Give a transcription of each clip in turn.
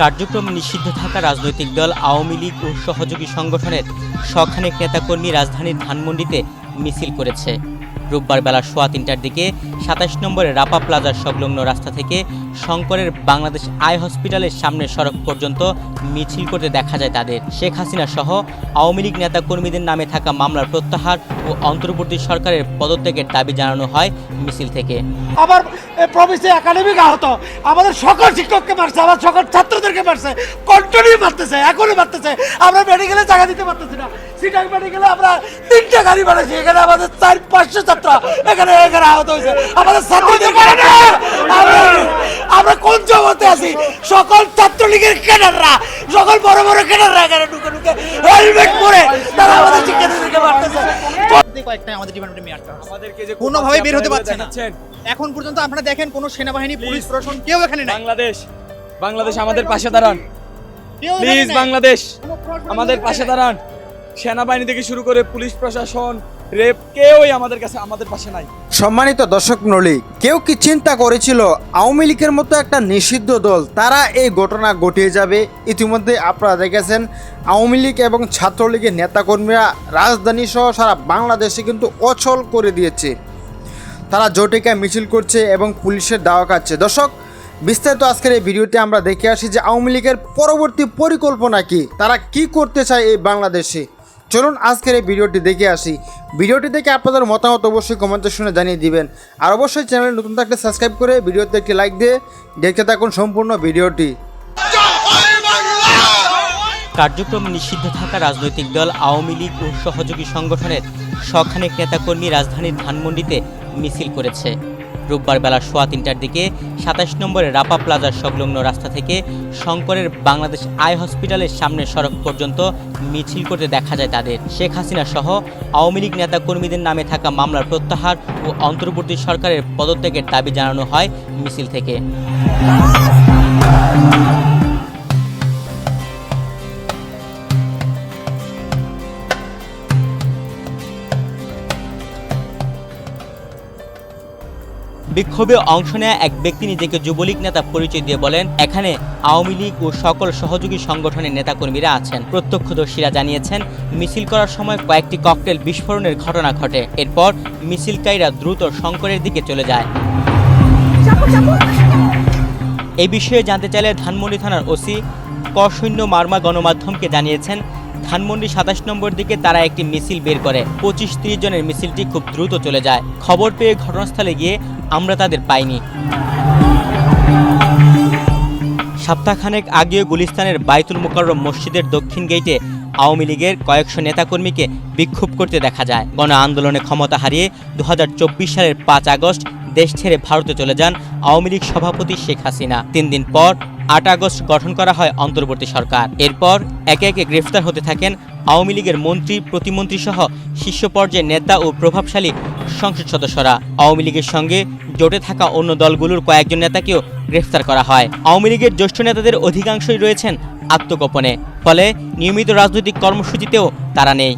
কার্যক্রম নিষিদ্ধ থাকা রাজনৈতিক দল আওয়ামী লীগ ও সহযোগী সংগঠনের শখানেক নেতাকর্মী রাজধানীর ধানমন্ডিতে মিছিল করেছে। রোববার বেলা সোয়া তিনটার দিকে সাতাশ নম্বরের রাপা প্লাজার সংলগ্ন রাস্তা থেকে শঙ্করের বাংলাদেশ আই হসপিটালের সামনে সড়ক পর্যন্ত মিছিল করতে দেখা যায় তাদের। শেখ হাসিনা সহ আওয়ামী লীগ নেতাকর্মীদের নামে থাকা মামলার প্রত্যাহার ও অন্তর্বর্তী সরকারের পদত্যাগের দাবি জানানো হয় মিছিল থেকে। আবার প্রবেশে একাডেমিক আহত। আমাদের সকল শিক্ষককে মারছে আমার সকল ছাত্রদেরকে মারছে। কন্টিনিউ মারতেছে, এখনই মারতেছে। আমরা মেডিকেলে জায়গা দিতে পারতেছি না। মেডিকেলে আমরা তিনটা গাড়ি এখানে আমাদের চার পাঁচশো ছাত্র এখানে এখানে আহত হয়েছে। আমাদের ছাত্রদেরকে মারছে। আমরা- কোন জগতে আছি? সকল ছাত্রলীগের ক্যাডাররা সকল বড় বড় ক্যাডাররা এখানে ঢুকে ঢুকে হেলমেট পরে তারা আমাদের শিক্ষার্থীদেরকে মারতেছে কয়েকটাই আমাদের ডিপার্টমেন্টে মেয়ে আমাদেরকে যে কোনোভাবেই বের হতে আপনারা পারছে না। এখন পর্যন্ত আপনারা দেখেন কোনো সেনাবাহিনী পুলিশ প্রশাসন কেউ এখানে নাই। বাংলাদেশ বাংলাদেশ আমাদের পাশে দাঁড়ান। প্লিজ বাংলাদেশ আমাদের পাশে দাঁড়ান। সেনাবাহিনী থেকে শুরু করে পুলিশ প্রশাসন, রেপ কেউই আমাদের কাছে, আমাদের পাশে নাই। সম্মানিত দর্শক মণ্ডলী, কেউ কি চিন্তা করেছিল আওয়ামী লীগের মতো একটা নিষিদ্ধ দল, তারা এই ঘটনা ঘটিয়ে যাবে? ইতিমধ্যে আপনারা দেখেছেন, আওয়ামী লীগ এবং ছাত্রলীগের নেতাকর্মীরা রাজধানী সহ সারা বাংলাদেশে কিন্তু অচল করে দিয়েছে। তারা জটিকায় মিছিল করছে এবং পুলিশের দাওয়া খাচ্ছে। দর্শক, বিস্তারিত আজকের এই ভিডিওতে আমরা দেখে আসি যে আওয়ামী লীগের পরবর্তী পরিকল্পনা কি? তারা কি করতে চায় এই বাংলাদেশে? চলুন আজকের এই ভিডিওটি দেখে আসি। ভিডিওটি দেখে আপনাদের মতামত অবশ্যই কমেন্টে শুনে জানিয়ে দিবেন। আর অবশ্যই চ্যানেল নতুন থাকলে সাবস্ক্রাইব করে ভিডিওতে একটি লাইক দিয়ে দেখতে থাকুন সম্পূর্ণ ভিডিওটি। কার্যক্রম নিষিদ্ধ থাকা রাজনৈতিক দল, আওয়ামী লীগ ও সহযোগী সংগঠনের শখানেক নেতাকর্মী রাজধানীর ধানমন্ডিতে মিছিল করেছে। রোববার বেলা সোয়া তিনটার দিকে সাতাশ নম্বরের রাপা প্লাজার সংলগ্ন রাস্তা থেকে শঙ্করের বাংলাদেশ আই হসপিটালের সামনে সড়ক পর্যন্ত মিছিল করতে দেখা যায় তাদের। শেখ হাসিনা সহ আওয়ামী লীগ নেতা কর্মীদের নামে থাকা মামলার প্রত্যাহার ও অন্তর্বর্তী সরকারের পদত্যাগের দাবি জানানো হয় মিছিল থেকে। বিক্ষোভে অংশ নেয়া এক ব্যক্তি নিজেকে যুবলীগ নেতা পরিচয় দিয়ে বলেন, এখানে আওয়ামী লীগ ও সকল সহযোগী সংগঠনের নেতাকর্মীরা আছেন। প্রত্যক্ষদর্শীরা জানিয়েছেন, মিছিল করার সময় কয়েকটি ককটেল বিস্ফোরণের ঘটনা ঘটে। এরপর মিছিলকারীরা দ্রুত শঙ্করের দিকে চলে যায়। এই বিষয়ে জানতে চাইলে ধানমন্ডি থানার ওসি কসৈন্য মার্মা গণমাধ্যমকে জানিয়েছেন ধানমন্ডি সাতাশ নম্বর দিকে তারা একটি মিছিল বের করে। পঁচিশ তিরিশ জনের মিছিলটি খুব দ্রুত চলে যায়। খবর পেয়ে ঘটনাস্থলে গিয়ে আমরা তাদের পাইনি। সপ্তাহখানেক আগে গুলিস্তানের বাইতুল মোকাররম মসজিদের দক্ষিণ গেটে আওয়ামী লীগের কয়েকশো নেতাকর্মীকে বিক্ষোভ করতে দেখা যায়। গণ আন্দোলনে ক্ষমতা হারিয়ে দু হাজার চব্বিশ সালের পাঁচ আগস্ট দেশ ছেড়ে ভারতে চলে যান আওয়ামী লীগ সভাপতি শেখ হাসিনা। তিন দিন পর আট আগস্ট গঠন করা হয় অন্তর্বর্তী সরকার। এরপর একে একে গ্রেফতার হতে থাকেন আওয়ামী লীগের মন্ত্রী, প্রতিমন্ত্রী সহ শীর্ষ পর্যায়ের নেতা ও প্রভাবশালী সংসদ সদস্যরা। আওয়ামী লীগের সঙ্গে জোটে থাকা অন্য দলগুলোর কয়েকজন নেতাকেও গ্রেফতার করা হয়। আওয়ামী লীগের জ্যেষ্ঠ নেতাদের অধিকাংশই রয়েছেন আত্মগোপনে। ফলে নিয়মিত রাজনৈতিক কর্মসূচিতেও তারা নেই।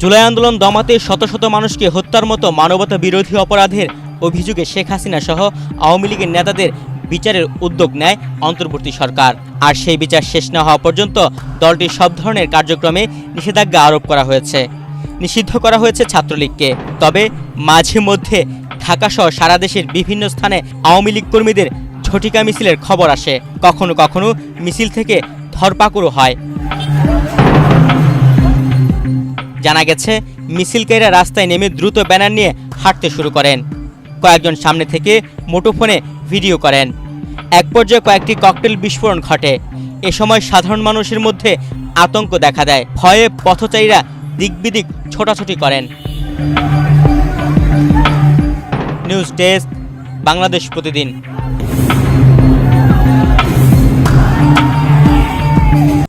জুলাই আন্দোলন দমাতে শত শত মানুষকে হত্যার মতো মানবতা বিরোধী অপরাধের অভিযোগে শেখ হাসিনা সহ আওয়ামী লীগের নেতাদের বিচারের উদ্যোগ নেয় অন্তর্বর্তী সরকার। আর সেই বিচার শেষ না হওয়া পর্যন্ত দলটির সব ধরনের কার্যক্রমে নিষেধাজ্ঞা আরোপ করা হয়েছে। নিষিদ্ধ করা হয়েছে ছাত্রলীগকে। তবে মাঝে মধ্যে ঢাকাসহ সারা দেশের বিভিন্ন স্থানে আওয়ামী লীগ কর্মীদের ঝটিকা মিছিলের খবর আসে। কখনো কখনো মিছিল থেকে ধরপাকড়ও হয়। জানা গেছে, মিছিলকারীরা রাস্তায় নেমে দ্রুত ব্যানার নিয়ে হাঁটতে শুরু করেন। কয়েকজন সামনে থেকে মুঠোফোনে ভিডিও করেন। এক পর্যায়ে কয়েকটি ককটেল বিস্ফোরণ ঘটে। এ সময় সাধারণ মানুষের মধ্যে আতঙ্ক দেখা দেয়। ভয়ে পথচারীরা দিকবিদিক ছোটাছুটি করেন। নিউজ ডেস্ক, বাংলাদেশ প্রতিদিন।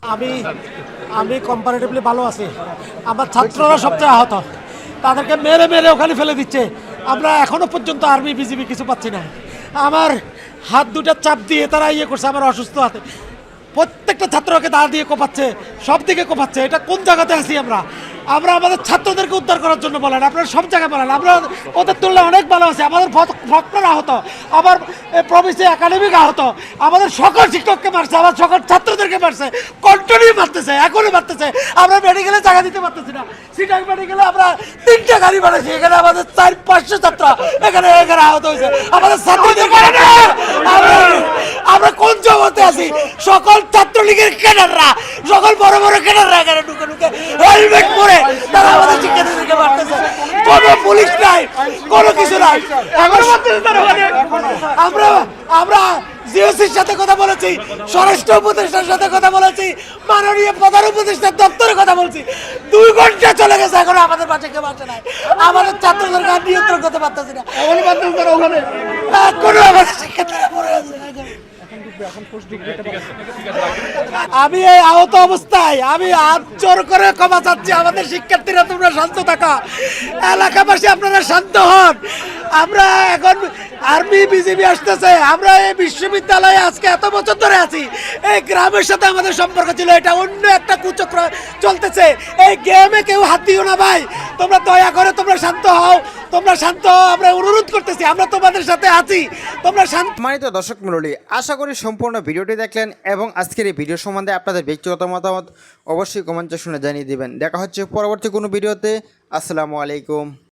আমি আমি কম্পারেটিভলি ভালো আছি। আমার ছাত্ররা সবচেয়ে আহত। তাদেরকে মেরে মেরে ওখানে ফেলে দিচ্ছে। আমরা এখনও পর্যন্ত আর্মি বিজিবি কিছু পাচ্ছি না। আমার হাত দুটা চাপ দিয়ে তারা ইয়ে করছে, আমার অসুস্থ হাতে। প্রত্যেকটা ছাত্রকে দাঁড় দিয়ে কোপাচ্ছে সব দিকে কোপাচ্ছে। এটা কোন জায়গাতে আছি আমরা? আমরা আমাদের ছাত্রদেরকে উদ্ধার করার জন্য বলেন, আপনারা সব জায়গায় বলেন। আমরা ওদের তুলনায় অনেক ভালো আছে। আমাদের ভক্তরা আহত আমার প্রভিসি একাডেমিক আহত। আমাদের সকল শিক্ষককে মারছে আমার সকল ছাত্রদেরকে মারছে। কন্টিনিউ মারতেছে, এখনই মারতেছে। আমরা মেডিকেলে জায়গা দিতে পারতেছি না। সিটাং মেডিকেলে আমরা তিনটা গাড়ি বানাইছি। এখানে আমাদের চার, পাঁচশো ছাত্র। এখানে এখানে আহত হয়েছে। আমাদের ছাত্রদেরকে আমরা আমরা কোন জগতে আছি সকল ছাত্রলীগের ক্যাডাররা সকল বড় বড় ক্যাডাররা এখানে ঢুকে ঢুকে হেলমেট পরে তারা আমাদের শিক্ষার্থীদেরকে মারতেছে। কোনো পুলিশ নাই কোনো কিছু নাই। এখন। আমরা আমরা জিওসির সাথে কথা বলেছি স্বরাষ্ট্র উপদেষ্টার সাথে কথা বলেছি মাননীয় প্রধান উপদেষ্টার দপ্তরে কথা বলছি। দুই ঘণ্টা চলে গেছে এখন আমাদের বাচ্চা কেউ বাঁচে নাই। আমাদের ছাত্রদেরকে আর নিয়ন্ত্রণ করতে পারতেছি না। কোনো আমাদের শিক্ষার্থীরা পড়ে আছে এখানে। আমি এই আহত অবস্থায় আমি হাত জোর করে ক্ষমা চাচ্ছি। আমাদের শিক্ষার্থীরা তোমরা শান্ত থাকা। এলাকাবাসী আপনারা শান্ত হন। আমরা এখন আর্মি বিজিবি আসতেছে। আমরা এই বিশ্ববিদ্যালয়ে আজকে এত বছর ধরে আছি। এই গ্রামের সাথে আমাদের সম্পর্ক ছিল। এটা অন্য একটা কুচক্র চলতেছে। এই গেমে কেউ হাত দিও না ভাই। তোমরা দয়া করে তোমরা শান্ত হও। তোমরা শান্ত আমরা অনুরোধ করতেছি, আমরা তোমাদের সাথে আছি। তোমরা শান্ত সম্মানিত দর্শক মণ্ডলী, আশা করি সম্পূর্ণ ভিডিওটি দেখলেন এবং আজকের এই ভিডিও সম্বন্ধে আপনাদের ব্যক্তিগত মতামত অবশ্যই কমেন্ট সেকশনে জানিয়ে দিবেন। দেখা হচ্ছে পরবর্তী কোনো ভিডিওতে। আসসালামু আলাইকুম।